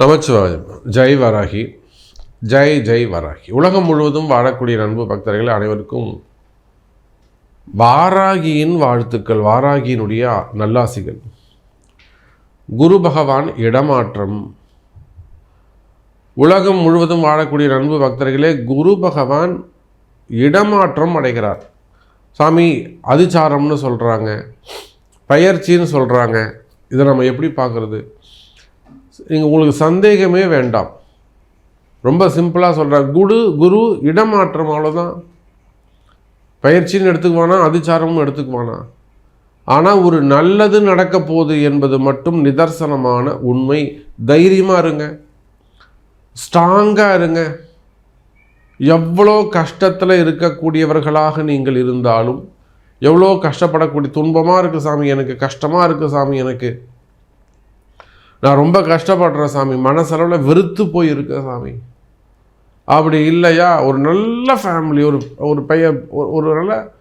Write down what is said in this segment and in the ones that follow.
நமச்சிவாயம். ஜெய் வராகி. ஜெய் ஜெய் வராகி. உலகம் முழுவதும் வாழக்கூடிய அன்பு பக்தர்கள் அனைவருக்கும் வாராகியின் வாழ்த்துக்கள் வாராகியினுடைய நல்லாசிகள். குரு பகவான் இடமாற்றம். உலகம் முழுவதும் வாழக்கூடிய நண்பு பக்தர்களே குரு பகவான் இடமாற்றம் அடைகிறார். சாமி அதிச்சாரம்னு சொல்கிறாங்க பயிற்சின்னு சொல்கிறாங்க இதை நம்ம எப்படி பார்க்குறது? நீங்கள் உங்களுக்கு சந்தேகமே வேண்டாம். ரொம்ப சிம்பிளாக சொல்கிறேன் குரு குரு இடமாற்றம் அவ்வளோதான் பயிற்சின்னு எடுத்துக்குவானா அதிச்சாரமும் எடுத்துக்குவானா? ஆனால் ஒரு நல்லது நடக்க போகுது என்பது மட்டும் நிதர்சனமான உண்மை. தைரியமாக இருங்க. ஸ்ட்ராங்காக இருங்க. எவ்வளோ கஷ்டத்தில் இருக்கக்கூடியவர்களாக நீங்கள் இருந்தாலும் எவ்வளோ கஷ்டப்படக்கூடிய துன்பமாக இருக்குது சாமி எனக்கு கஷ்டமாக இருக்குது சாமி எனக்கு நான் ரொம்ப கஷ்டப்படுறேன் சாமி. மனசளவில் வெறுத்து போயிருக்கேன் சாமி. அப்படி இல்லையா? ஒரு நல்ல ஃபேமிலி ஒரு ஒரு பையன் ஒரு- நல்ல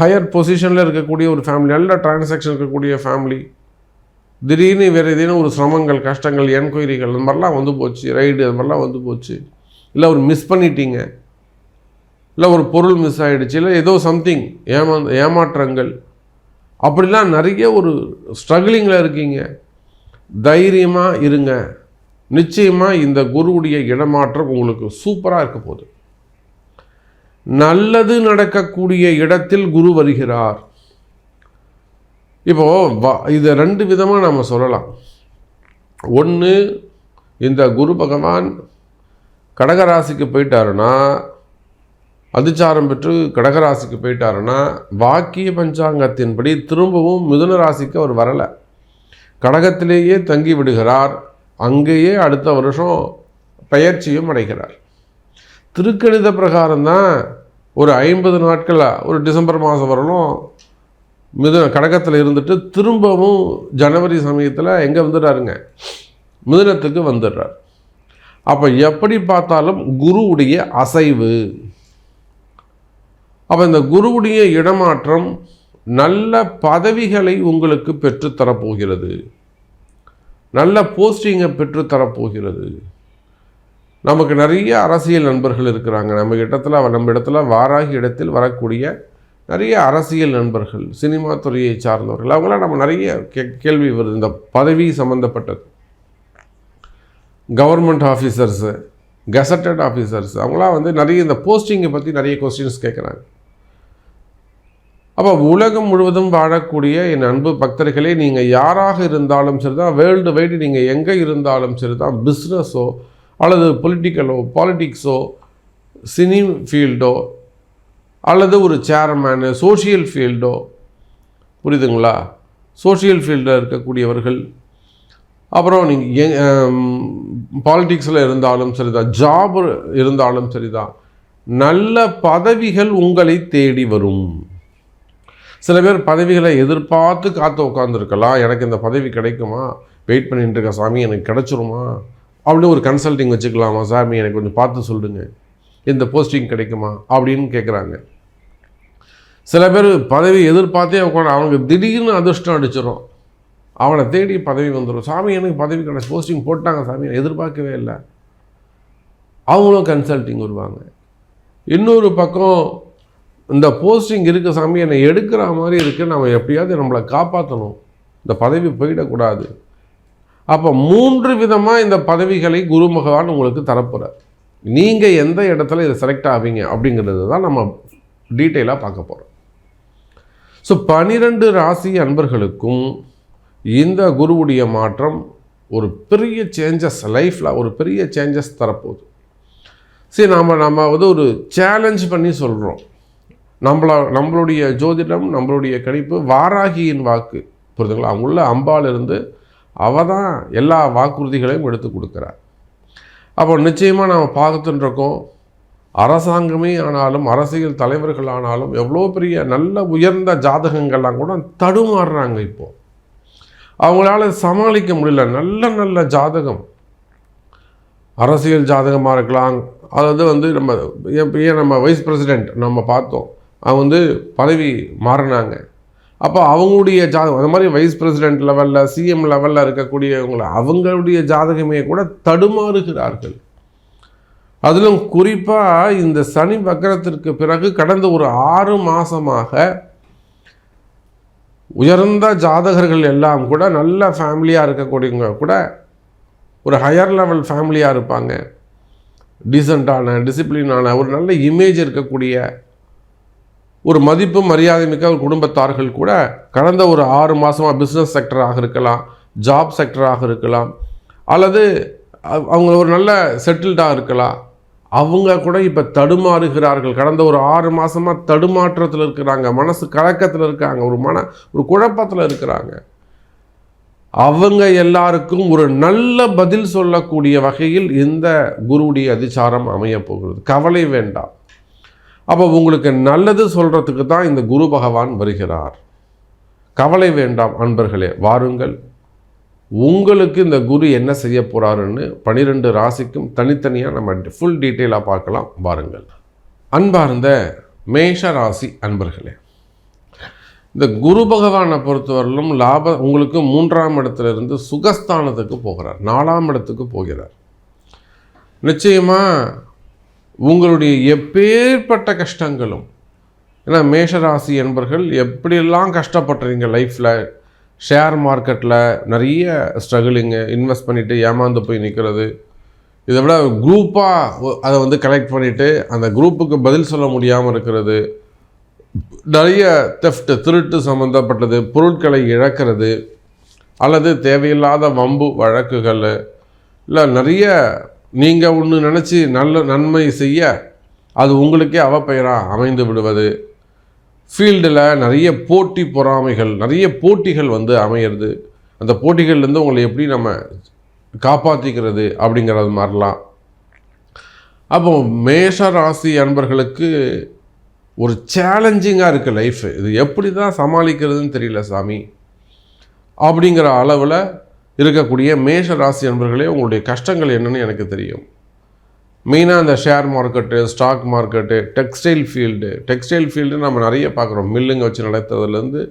ஹையர் பொசிஷனில் இருக்கக்கூடிய ஒரு ஃபேமிலி நல்ல டிரான்சாக்ஷன் இருக்கக்கூடிய ஃபேமிலி திடீர்னு வேறு ஏதேனும் ஒரு சிரமங்கள் கஷ்டங்கள் என்கொயரிகள் அந்த மாதிரிலாம் வந்து போச்சு. ரைடு அது மாதிரிலாம் வந்து போச்சு. இல்லை ஒரு மிஸ் பண்ணிட்டீங்க. இல்லை ஒரு பொருள் மிஸ் ஆகிடுச்சு இல்லை ஏதோ சம்திங் ஏமா ஏமாற்றங்கள். அப்படிலாம் நிறைய ஒரு ஸ்ட்ரகிளிங்கில் இருக்கீங்க. தைரியமாக இருங்க. நிச்சயமாக இந்த குருவுடைய இடமாற்றம் உங்களுக்கு சூப்பராக இருக்க போகுது. நல்லது நடக்கக்கூடிய இடத்தில் குரு வருகிறார். இப்போ வ- இதை ரெண்டு விதமாக நம்ம சொல்லலாம். ஒன்று இந்த குரு பகவான் கடகராசிக்கு போயிட்டாருன்னா அதிச்சாரம் பெற்று கடகராசிக்கு போயிட்டாருன்னா வாக்கிய பஞ்சாங்கத்தின்படி திரும்பவும் மிதுன ராசிக்கு அவர் வரலை. கடகத்திலேயே தங்கி விடுகிறார். அங்கேயே அடுத்த வருஷம் பயிற்சியும் அடைகிறார். திருக்கணித பிரகாரம் தான் ஒரு ஐம்பது நாட்களில் ஒரு டிசம்பர் மாதம் வரலும் மிதுன கடகத்தில் இருந்துட்டு திரும்பவும் ஜனவரி சமயத்தில் எங்கே வந்துடுறாருங்க? மிதுனத்துக்கு வந்துடுறார். அப்போ எப்படி பார்த்தாலும் குருவுடைய அசைவு. அப்போ இந்த குருவுடைய இடமாற்றம் நல்ல பதவிகளை உங்களுக்கு பெற்றுத்தரப்போகிறது. நல்ல போஸ்டிங்கை பெற்றுத்தரப்போகிறது. நமக்கு நிறைய அரசியல் நண்பர்கள் இருக்கிறாங்க. நம்ம இடத்துல நம்ம இடத்துல வாராகி இடத்தில் வரக்கூடிய நிறைய அரசியல் நண்பர்கள் சினிமா துறையை சார்ந்தவர்கள் அவங்களாம் நம்ம நிறைய கே கேள்வி வருது. இந்த பதவி சம்மந்தப்பட்டது கவர்மெண்ட் ஆஃபீஸர்ஸு கெசட்டட் ஆஃபீஸர்ஸ் அவங்களாம் வந்து நிறைய இந்த போஸ்டிங்கை பற்றி நிறைய கொஸ்டின்ஸ் கேட்குறாங்க. அப்போ உலகம் முழுவதும் வாழக்கூடிய என் அன்பு பக்தர்களே நீங்கள் யாராக இருந்தாலும் சரி தான் வேர்ல்டு வைடு நீங்கள் எங்கே இருந்தாலும் சரி தான் பிஸ்னஸோ அல்லது பொலிட்டிக்கலோ பாலிட்டிக்ஸோ சினி ஃபீல்டோ அல்லது ஒரு சேர்மேனு சோஷியல் ஃபீல்டோ புரியுதுங்களா? சோஷியல் ஃபீல்டில் இருக்கக்கூடியவர்கள் அப்புறம் நீங்கள் பாலிட்டிக்ஸில் இருந்தாலும் சரி தான் ஜாப் இருந்தாலும் சரி தான் நல்ல பதவிகள் உங்களை தேடி வரும். சில பேர் பதவிகளை எதிர்பார்த்து காத்து உட்காந்துருக்கலாம் எனக்கு இந்த பதவி கிடைக்குமா? வெயிட் பண்ணிட்டு இருக்க சாமி எனக்கு கிடைச்சிருமா? அப்படின்னு ஒரு கன்சல்டிங் வச்சுக்கலாமா சாமி? எனக்கு கொஞ்சம் பார்த்து சொல்லுங்க. இந்த போஸ்டிங் கிடைக்குமா? அப்படின்னு கேட்குறாங்க சில பேர் பதவி எதிர்பார்த்தே உட்காந்து அவனுக்கு திடீர்னு அதிர்ஷ்டம் அடிச்சிடும் அவனை தேடி பதவி வந்துடும் சாமி எனக்கு பதவி கிடைச்சி போஸ்டிங் போட்டாங்க சாமி எதிர்பார்க்கவே இல்லை. அவங்களும் கன்சல்டிங் வருவாங்க. இன்னொரு பக்கம் இந்த போஸ்டிங் இருக்க சாமி என்னை எடுக்கிற மாதிரி இருக்குது நம்ம எப்படியாவது நம்மளை காப்பாற்றணும் இந்த பதவி போயிடக்கூடாது. அப்போ மூன்று விதமாக இந்த பதவிகளை குரு பகவான் உங்களுக்கு தரப்போகிறார் நீங்கள் எந்த இடத்துல இதை செலக்ட் ஆவீங்க அப்படிங்கிறது தான் நம்ம டீட்டெயிலாக பார்க்க போகிறோம் ஸோ பனிரெண்டு ராசி அன்பர்களுக்கும் இந்த குருவுடைய மாற்றம் ஒரு பெரிய சேஞ்சஸ் லைஃப்பில் ஒரு பெரிய சேஞ்சஸ் தரப்போகுது. சரி நாம் நம்ம வந்து ஒரு சேலஞ்ச் பண்ணி சொல்கிறோம் நம்மள நம்மளுடைய ஜோதிடம் நம்மளுடைய கணிப்பு வாராகியின் வாக்கு. புரிதுங்களா அங்குள்ள அம்பாலிருந்து அவ தான் எல்லா வாக்குறுதிகளையும் எடுத்து கொடுக்குறார். அப்போ நிச்சயமாக நாம் பார்த்துட்டுருக்கோம் அரசாங்கமே ஆனாலும் அரசியல் தலைவர்கள் ஆனாலும் எவ்வளோ பெரிய நல்ல உயர்ந்த ஜாதகங்கள்லாம் கூட தடுமாறுறாங்க இப்போது அவங்களால சமாளிக்க முடியல. நல்ல நல்ல ஜாதகம். அரசியல் ஜாதகமாக இருக்கலாம். அதாவது வந்து நம்ம ஏன் ஏன் நம்ம வைஸ் பிரசிடெண்ட் நம்ம பார்த்தோம். அவங்க வந்து பதவி மாறினாங்க. அப்போ அவங்களுடைய ஜாதகம் அந்த மாதிரி வைஸ் பிரசிடென்ட் லெவலில் சிஎம் லெவலில் இருக்கக்கூடியவங்களை அவங்களுடைய ஜாதகமே கூட தடுமாறுகிறார்கள். அதிலும் குறிப்பாக இந்த சனி வக்கரத்திற்கு பிறகு கடந்த ஒரு ஆறு மாதமாக உயர்ந்த ஜாதகர்கள் எல்லாம் கூட நல்ல ஃபேமிலியாக இருக்கக்கூடியவங்க கூட ஒரு ஹையர் லெவல் ஃபேமிலியாக இருப்பாங்க. டீசெண்டான டிசிப்ளினான ஒரு நல்ல இமேஜ் இருக்கக்கூடிய ஒரு மதிப்பு மரியாதை மிக்க ஒரு குடும்பத்தார்கள் கூட கடந்த ஒரு ஆறு மாதமாக பிஸ்னஸ் செக்டராக இருக்கலாம் ஜாப் செக்டராக இருக்கலாம் அல்லது அவங்க ஒரு நல்ல செட்டில்டாக இருக்கலாம். அவங்க கூட இப்போ தடுமாறுகிறார்கள். கடந்த ஒரு ஆறு மாதமாக தடுமாற்றத்தில் இருக்கிறாங்க மனசு கலக்கத்தில் இருக்காங்க ஒரு மன ஒரு குழப்பத்தில் இருக்கிறாங்க. அவங்க எல்லாருக்கும் ஒரு நல்ல பதில் சொல்லக்கூடிய வகையில் இந்த குருவுடைய அதிசாரம் அமையப் போகிறது. கவலை வேண்டாம். அப்போ உங்களுக்கு நல்லது சொல்கிறதுக்கு தான் இந்த குரு பகவான் வருகிறார். கவலை வேண்டாம் அன்பர்களே வாருங்கள். உங்களுக்கு இந்த குரு என்ன செய்ய போகிறாருன்னு பனிரெண்டு ராசிக்கும் தனித்தனியாக நம்ம ஃபுல் டீட்டெயிலாக பார்க்கலாம். வாருங்கள். அன்பார்ந்த மேஷ ராசி அன்பர்களே இந்த குரு பகவானை பொறுத்தவரையிலும் லாப உங்களுக்கு மூன்றாம் இடத்துல இருந்து சுகஸ்தானத்துக்கு போகிறார் நாலாம் இடத்துக்கு போகிறார். நிச்சயமாக உங்களுடைய எப்பேற்பட்ட கஷ்டங்களும் ஏன்னா மேஷராசி என்பர்கள் எப்படியெல்லாம் கஷ்டப்பட்டுறீங்க லைஃப்பில் ஷேர் மார்க்கெட்டில் நிறைய ஸ்ட்ரகிளிங்கு இன்வெஸ்ட் பண்ணிவிட்டு ஏமாந்து போய் நிற்கிறது இதை விட குரூப்பாக அதை வந்து கலெக்ட் பண்ணிவிட்டு அந்த குரூப்புக்கு பதில் சொல்ல முடியாமல் இருக்கிறது. நிறைய தெஃப்ட் திருட்டு சம்மந்தப்பட்டது பொருட்களை இழக்கிறது அல்லது தேவையில்லாத வம்பு வழக்குகள் இல்லை நிறைய நீங்கள் ஒன்று நினச்சி நல்ல நன்மை செய்ய அது உங்களுக்கே அவப்பெயராக அமைந்து விடுவது. ஃபீல்டில் நிறைய போட்டி பொறாமைகள் நிறைய போட்டிகள் வந்து அமையிறது. அந்த போட்டிகள்லேருந்து உங்களை எப்படி நம்ம காப்பாற்றிக்கிறது அப்படிங்கிறது மாதிரிலாம் அப்போ மேஷ ராசி அன்பர்களுக்கு ஒரு சேலஞ்சிங்காக இருக்குது லைஃப் இது எப்படி தான் சமாளிக்கிறதுன்னு தெரியல சாமி. அப்படிங்கிற அளவில் இருக்கக்கூடிய மேஷ ராசி நண்பர்களே உங்களுடைய கஷ்டங்கள் என்னன்னு எனக்கு தெரியும். மெயினாக அந்த share market stock market textile field. Textile field நம்ம நிறைய பார்க்குறோம். மில்லுங்க வச்சு நடத்துறதுலேருந்து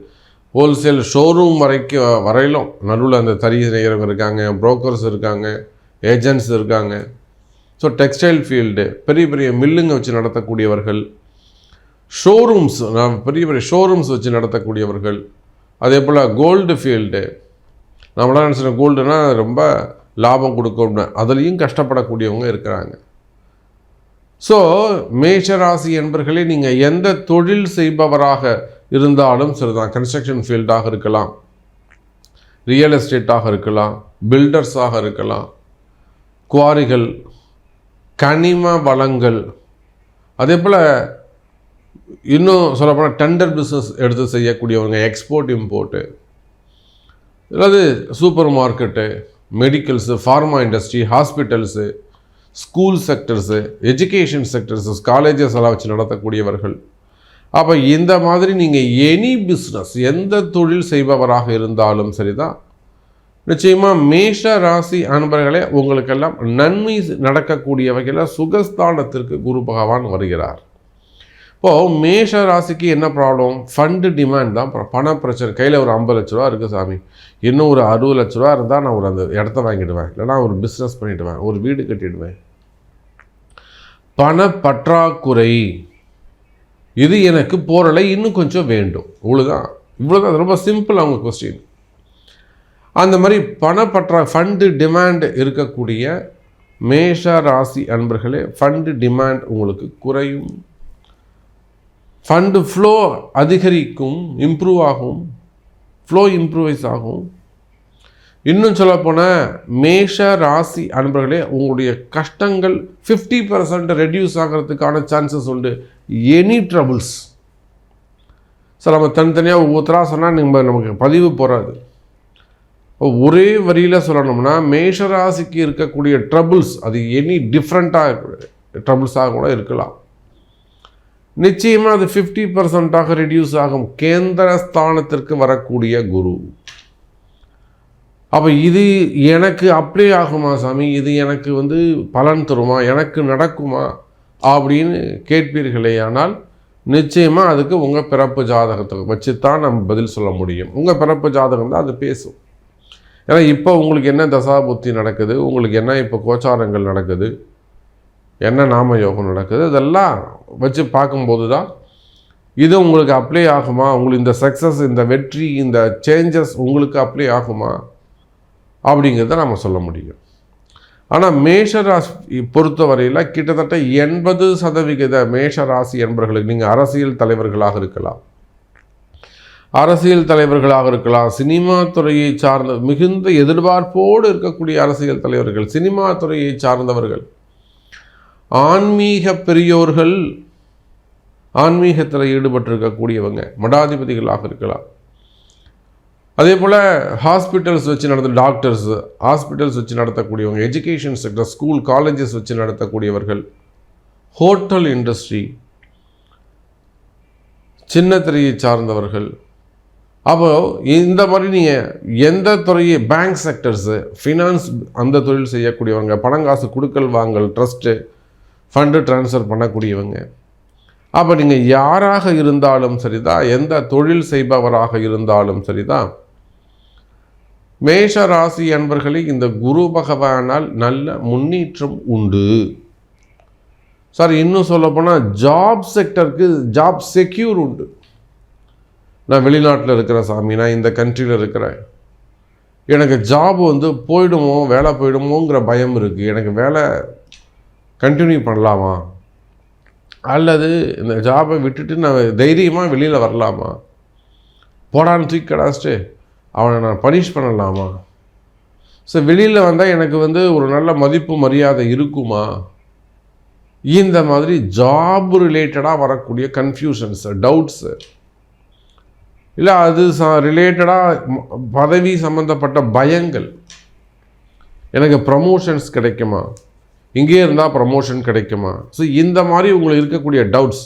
ஹோல்சேல் ஷோரூம் வரைக்கும் வரையிலும் நடுவில் அந்த தறி நெய்கிறவங்க இருக்காங்க புரோக்கர்ஸ் இருக்காங்க ஏஜென்ட்ஸ் இருக்காங்க. ஸோ டெக்ஸ்டைல் ஃபீல்டு பெரிய பெரிய மில்லுங்க வச்சு நடத்தக்கூடியவர்கள் ஷோரூம்ஸ் நான் பெரிய பெரிய ஷோரூம்ஸ் வச்சு நடத்தக்கூடியவர்கள் அதே போல் கோல்டு ஃபீல்டு நம்மளாம் நினச்சிட்டோம் கோல்டுனா ரொம்ப லாபம் கொடுக்கும்னு. அதுலேயும் கஷ்டப்படக்கூடியவங்க இருக்கிறாங்க. ஸோ மேஷராசி என்பர்களே நீங்கள் எந்த தொழில் செய்பவராக இருந்தாலும் சரிதான். கன்ஸ்ட்ரக்ஷன் ஃபீல்டாக இருக்கலாம். ரியல் எஸ்டேட்டாக இருக்கலாம். பில்டர்ஸாக இருக்கலாம். குவாரிகள் கனிம வளங்கள். அதே போல் இன்னும் சொல்லப்போனால் டெண்டர் பிஸ்னஸ் எடுத்து செய்யக்கூடியவங்க எக்ஸ்போர்ட் இம்போர்ட்டு அதாவது supermarket medicals pharma industry hospitals school sectors education sectors colleges எல்லாம் வச்சு நடத்தக்கூடியவர்கள். அப்போ இந்த மாதிரி நீங்கள் எனி பிஸ்னஸ் எந்த தொழில் செய்பவராக இருந்தாலும் சரிதான். நிச்சயமாக மேஷ ராசி அன்பர்களே உங்களுக்கெல்லாம் நன்மை நடக்கக்கூடிய வகையில் சுகஸ்தானத்திற்கு குரு பகவான் வருகிறார். இப்போது மேஷ ராசிக்கு என்ன ப்ராப்ளம் ஃபண்டு டிமாண்ட் தான் பண பிரச்சனை. கையில் ஒரு ஐம்பது லட்ச ரூபா இருக்குது சாமி. இன்னும் ஒரு அறுபது லட்ச ரூபா இருந்தால் நான் ஒரு அந்த இடத்த வாங்கிடுவேன். இல்லைனா ஒரு பிஸ்னஸ் பண்ணிவிடுவேன் ஒரு வீடு கட்டிடுவேன். பண பற்றாக்குறை. இது எனக்கு போரலை இன்னும் கொஞ்சம் வேண்டும். இவ்வளோதான் இவ்வளோதான் ரொம்ப சிம்பிள் அவங்க கொஸ்டின் அந்த மாதிரி பணப்பற்றா ஃபண்டு டிமாண்ட் இருக்கக்கூடிய மேஷ ராசி அன்பர்களே ஃபண்டு டிமாண்ட் உங்களுக்கு குறையும். ஃபண்டு ஃப்ளோ அதிகரிக்கும் இம்ப்ரூவ் ஆகும் ஃப்ளோ இம்ப்ரூவைஸ் ஆகும். இன்னும் சொல்லப்போனால் மேஷ ராசி அன்பர்களே உங்களுடைய கஷ்டங்கள் ஃபிஃப்டி பர்சன்ட் ரெடியூஸ் ஆகிறதுக்கான சான்சஸ் உண்டு. எனி ட்ரபுள்ஸ் சார் நம்ம தனித்தனியாக ஒவ்வொருத்தராக சொன்னால் நம்ம நமக்கு பதிவு போகாது ஒரே வரியில் சொல்லணும்னா மேஷ ராசிக்கு இருக்கக்கூடிய ட்ரபுள்ஸ் அது எனி டிஃப்ரெண்ட்டாக ட்ரபுள்ஸாக கூட இருக்கலாம். நிச்சயமாக அது ஃபிஃப்டி பர்சன்ட்டாக ரெடியூஸ் ஆகும். கேந்திர ஸ்தானத்திற்கு வரக்கூடிய குரு. அப்போ இது எனக்கு அப்படியே ஆகுமா சாமி? இது எனக்கு வந்து பலன் தருமா? எனக்கு நடக்குமா? அப்படின்னு கேட்பீர்களே ஆனால் நிச்சயமாக அதுக்கு உங்கள் பிறப்பு ஜாதகத்தை வச்சு தான் நம்ம பதில் சொல்ல முடியும். உங்கள் பிறப்பு ஜாதகம் தான் அது பேசும். ஏன்னா இப்போ உங்களுக்கு என்ன தசாபுத்தி நடக்குது? உங்களுக்கு என்ன இப்போ கோச்சாரங்கள் நடக்குது? என்ன நாம யோகம் நடக்குது? இதெல்லாம் வச்சு பார்க்கும்போது தான் இது உங்களுக்கு அப்ளை ஆகுமா? உங்களுக்கு இந்த சக்ஸஸ் இந்த வெற்றி இந்த சேஞ்சஸ் உங்களுக்கு அப்ளை ஆகுமா? அப்படிங்கிறத நம்ம சொல்ல முடியும். ஆனால் மேஷ ராசி பொறுத்தவரையில் கிட்டத்தட்ட எண்பது சதவிகித மேஷ ராசி என்பவர்களுக்கு நீங்கள் அரசியல் தலைவர்களாக இருக்கலாம். அரசியல் தலைவர்களாக இருக்கலாம். சினிமா துறையை சார்ந்த மிகுந்த எதிர்பார்ப்போடு இருக்கக்கூடிய அரசியல் தலைவர்கள் சினிமா துறையை சார்ந்தவர்கள். ஆன்மீக பெரியோர்கள் ஆன்மீகத்தில் ஈடுபட்டிருக்கக்கூடியவங்க மடாதிபதிகளாக இருக்கலாம். அதே போல் ஹாஸ்பிட்டல்ஸ் வச்சு நடந்த டாக்டர்ஸ் ஹாஸ்பிட்டல்ஸ் வச்சு நடத்தக்கூடியவங்க எஜுகேஷன் செக்டர் ஸ்கூல் காலேஜஸ் வச்சு நடத்தக்கூடியவர்கள் ஹோட்டல் இண்டஸ்ட்ரி சின்ன துறையை சார்ந்தவர்கள். அப்போ இந்த மாதிரி நீங்கள் எந்த துறையை பேங்க் செக்டர்ஸு ஃபினான்ஸ் அந்த தொழில் செய்யக்கூடியவங்க பணங்காசு கொடுக்கல் வாங்கல் ட்ரஸ்ட்டு ஃபண்டு ட்ரான்ஸ்ஃபர் பண்ணக்கூடியவங்க. அப்போ நீங்கள் யாராக இருந்தாலும் சரிதான் எந்த தொழில் செய்பவராக இருந்தாலும் சரிதான். மேஷ ராசி அன்பர்களே இந்த குரு பகவானால் நல்ல முன்னேற்றம் உண்டு. சார் இன்னும் சொல்லப்போனால் ஜாப் செக்டருக்கு ஜாப் செக்யூர் உண்டு. நான் வெளிநாட்டில் இருக்கிற சாமி நான் இந்த கண்ட்ரியில் இருக்கிறேன். எனக்கு ஜாப் வந்து போயிடுமோ வேலை போயிடுமோங்கிற பயம் இருக்குது எனக்கு வேலை கண்டினியூ பண்ணலாமா? அல்லது இந்த ஜாபை விட்டுட்டு நான் தைரியமாக வெளியில் வரலாமா? போடான்னு தூக்கி கடாச்சிட்டு அவனை நான் பனிஷ் பண்ணலாமா? ஸோ வெளியில் வந்தால் எனக்கு வந்து ஒரு நல்ல மதிப்பு மரியாதை இருக்குமா? இந்த மாதிரி ஜாப் ரிலேட்டடாக வரக்கூடிய கன்ஃபியூஷன்ஸு டவுட்ஸு இல்லை அது ச ரிலேட்டடாக பதவி சம்மந்தப்பட்ட பயங்கள். எனக்கு ப்ரமோஷன்ஸ் கிடைக்குமா? இங்கே இருந்தால் ப்ரமோஷன் கிடைக்குமா? ஸோ இந்த மாதிரி உங்களுக்கு இருக்கக்கூடிய டவுட்ஸ்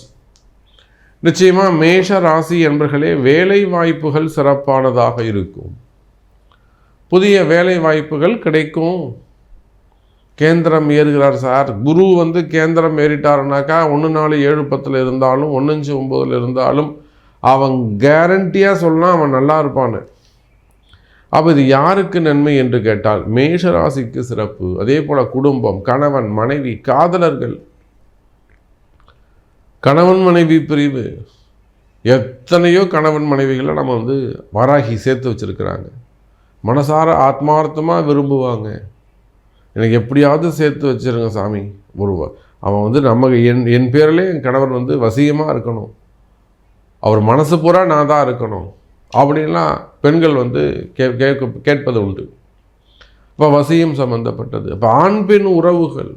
நிச்சயமாக மேஷ ராசி என்பர்களே வேலை வாய்ப்புகள் சிறப்பானதாக இருக்கும். புதிய வேலை வாய்ப்புகள் கிடைக்கும். கேந்திரம் ஏறுகிறார் சார். குரு வந்து கேந்திரம் ஏறிட்டாருனாக்கா ஒன்று நாலு ஏழு பத்தில் இருந்தாலும் ஒன்று ஒம்பதில் இருந்தாலும் அவன் கேரண்டியாக சொல்லலாம் அவன் நல்லா இருப்பான்னு. அப்போ இது யாருக்கு நன்மை என்று கேட்டால் மேஷராசிக்கு சிறப்பு. அதே போல் குடும்பம் கணவன் மனைவி காதலர்கள். கணவன் மனைவி பிரிவு. எத்தனையோ கணவன் மனைவிகளை நம்ம வந்து வராகி சேர்த்து வச்சுருக்கிறாங்க. மனசார ஆத்மார்த்தமாக விரும்புவாங்க. எனக்கு எப்படியாவது சேர்த்து வச்சுருங்க சாமி ஒரு அவன் வந்து நம்ம என் என் பேரிலே என் கணவன் வந்து வசியமாக இருக்கணும். அவர் மனசு பூரா நான் தான் இருக்கணும். அப்படின்லாம் பெண்கள் வந்து கே கேட்க கேட்பது உண்டு. இப்போ வசியம் சம்மந்தப்பட்டது இப்போ ஆண் பெண் உறவுகள்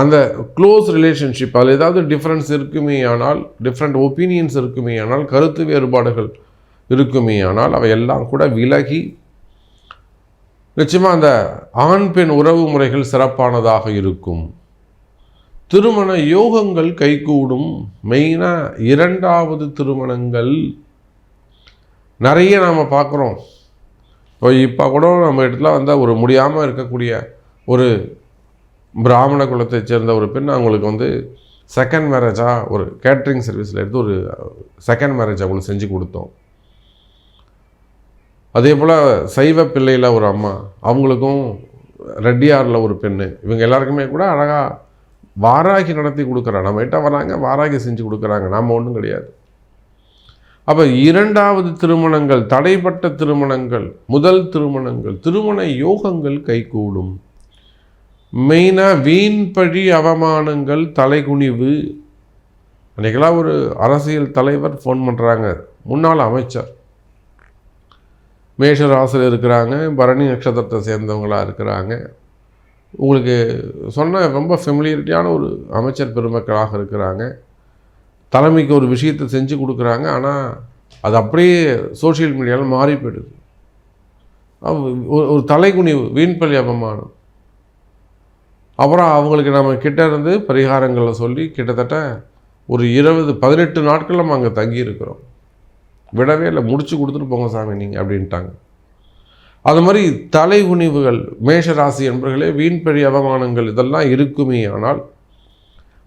அந்த க்ளோஸ் ரிலேஷன்ஷிப் அதில் ஏதாவது டிஃப்ரென்ஸ் இருக்குமே ஆனால் டிஃப்ரெண்ட் ஒப்பீனியன்ஸ் இருக்குமே ஆனால் கருத்து வேறுபாடுகள் இருக்குமே ஆனால் அவை எல்லாம் கூட விலகி நிச்சயமாக அந்த ஆண் பெண் உறவு முறைகள் சிறப்பானதாக இருக்கும். திருமண யோகங்கள் கைகூடும். மெயினாக இரண்டாவது திருமணங்கள் நிறைய நாம் பார்க்குறோம். இப்போ இப்போ கூட நம்ம இடத்துல வந்தால் ஒரு முடியாமல் இருக்கக்கூடிய ஒரு பிராமண குலத்தை சேர்ந்த ஒரு பெண் அவங்களுக்கு வந்து செகண்ட் மேரேஜாக ஒரு கேட்ரிங் சர்வீஸில் எடுத்து ஒரு செகண்ட் மேரேஜ் அவங்களுக்கு செஞ்சு கொடுத்தோம். அதே போல் சைவ பிள்ளையில் ஒரு அம்மா அவங்களுக்கும் ரெட்டியாரில் ஒரு பெண்ணு இவங்க எல்லாருக்குமே கூட அழகாக வாராகி நடத்தி கொடுக்குறாங்க. நம்ம கிட்ட வராங்க வாராகி செஞ்சு கொடுக்குறாங்க. நாம் ஒன்றும் கிடையாது. அப்போ இரண்டாவது திருமணங்கள் தடைப்பட்ட திருமணங்கள் முதல் திருமணங்கள் திருமண யோகங்கள் கைகூடும். மெயினாக வீண் பழி அவமானங்கள் தலைகுனிவு. அன்றைக்கெல்லாம் ஒரு அரசியல் தலைவர் ஃபோன் பண்ணுறாங்க முன்னாள் அமைச்சர். மேஷ ராசியில் இருக்கிறாங்க பரணி நட்சத்திரத்தை சேர்ந்தவங்களாக இருக்கிறாங்க. உங்களுக்கு சொன்ன ரொம்ப ஃபெமிலியரிட்டியான ஒரு அமைச்சர் பெருமக்களாக இருக்கிறாங்க. தலைமைக்கு ஒரு விஷயத்தை செஞ்சு கொடுக்குறாங்க ஆனால் அது அப்படியே சோஷியல் மீடியாவில் மாறி போயிடுது. ஒரு தலைகுனிவு வீண்பள்ளி அவமானம். அப்புறம் அவங்களுக்கு நம்ம கிட்ட இருந்து பரிகாரங்களை சொல்லி கிட்டத்தட்ட ஒரு இருபது பதினெட்டு நாட்கள் நம்ம அங்கே தங்கியிருக்கிறோம். விடவே இல்லை முடிச்சு கொடுத்துட்டு போங்க சாமி நீங்கள் அப்படின்ட்டாங்க. அது மாதிரி தலை குனிவுகள் மேஷராசி என்பர்களே வீண்பழி அவமானங்கள் இதெல்லாம் இருக்குமே ஆனால்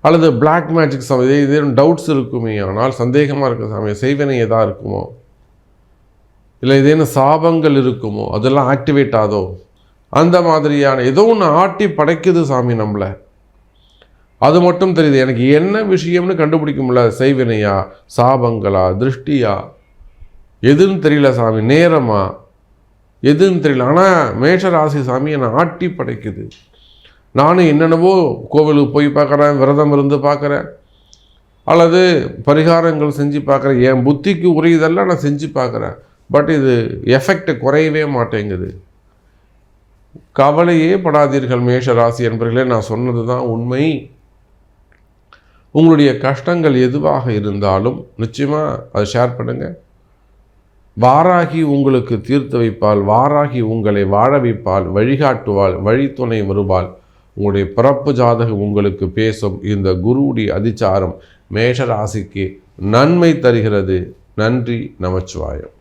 அல்லது பிளாக் மேஜிக் சமயம் ஏதேனும் டவுட்ஸ் இருக்குமே ஆனால் சந்தேகமாக இருக்க சமயம் செய்வனை எதா இருக்குமோ? இல்லை ஏதேனும் சாபங்கள் இருக்குமோ? அதெல்லாம் ஆக்டிவேட் ஆதோ? அந்த மாதிரியான ஏதோ ஒன்று ஆட்டி படைக்குது சாமி நம்மளை. அது மட்டும் தெரியுது எனக்கு என்ன விஷயம்னு கண்டுபிடிக்க முடியல செய்வினையா சாபங்களா திருஷ்டியா? எதுன்னு தெரியல சாமி நேரமா? எதுன்னு தெரியல. ஆனால் மேஷராசி சாமி என்னை ஆட்டி படைக்குது. நானும் என்னென்னவோ கோவிலுக்கு போய் பார்க்குறேன் விரதம் இருந்து பார்க்குறேன். அல்லது பரிகாரங்கள் செஞ்சு பார்க்குறேன். என் புத்திக்கு உரியதெல்லாம் நான் செஞ்சு பார்க்குறேன். பட் இது எஃபெக்ட் குறையவே மாட்டேங்குது. கவலையே படாதீர்கள் மேஷ ராசி என்பர்களே நான் சொன்னது தான் உண்மை. உங்களுடைய கஷ்டங்கள் எதுவாக இருந்தாலும் நிச்சயமாக அதை ஷேர் பண்ணுங்கள் வாராகி உங்களுக்கு தீர்த்து வைப்பால் வாராகி உங்களை வாழ வைப்பால் வழிகாட்டுவாள் வழித்துணை வருவாள். உங்களுடைய பிறப்பு ஜாதகம் உங்களுக்கு பேசும் இந்த குருவுடைய அதிச்சாரம் மேஷராசிக்கு நன்மை தருகிறது. நன்றி நமச்சிவாயம்.